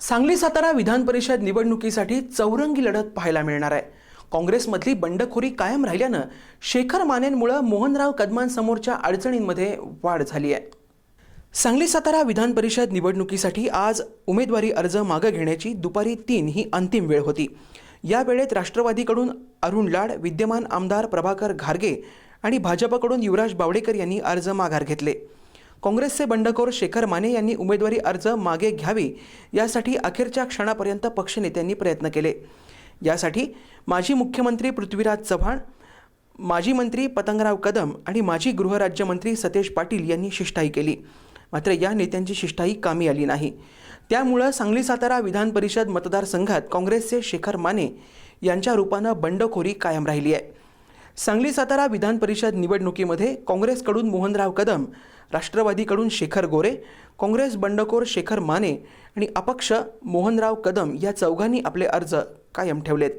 सांगली सातारा विधान परिषद निवडणुकीसाठी चौरंगी लढत पाहायला मिळणार आहे. काँग्रेसमधली बंडखोरी कायम राहिल्यानं शेखर मानेंमुळं मोहनराव कदमांसमोरच्या अडचणींमध्ये वाढ झाली आहे. सांगली सातारा विधान परिषद निवडणुकीसाठी आज उमेदवारी अर्ज मागं घेण्याची दुपारी तीन ही अंतिम वेळ होती. या वेळेत राष्ट्रवादीकडून अरुण लाड विद्यमान आमदार प्रभाकर घारगे आणि भाजपकडून युवराज बावडेकर यांनी अर्ज माघार घेतले. काँग्रेसचे बंडखोर शेखर माने यांनी उमेदवारी अर्ज मागे घ्यावी यासाठी अखेरच्या क्षणापर्यंत पक्षनेत्यांनी प्रयत्न केले. यासाठी माजी मुख्यमंत्री पृथ्वीराज चव्हाण माजी मंत्री पतंगराव कदम आणि माजी गृहराज्यमंत्री सतेज पाटील यांनी शिष्टाई केली. मात्र या नेत्यांची शिष्टाई कामी आली नाही. त्यामुळं सांगली सातारा विधान परिषद मतदारसंघात काँग्रेसचे शेखर माने यांच्या रूपानं बंडखोरी कायम राहिली आहे. सांगली सातारा विधान परिषद निवडणुकीमध्ये काँग्रेसकडून मोहनराव कदम राष्ट्रवादीकडून शेखर गोरे काँग्रेस बंडखोर शेखर माने आणि अपक्ष मोहनराव कदम या चौघांनी आपले अर्ज कायम ठेवलेत.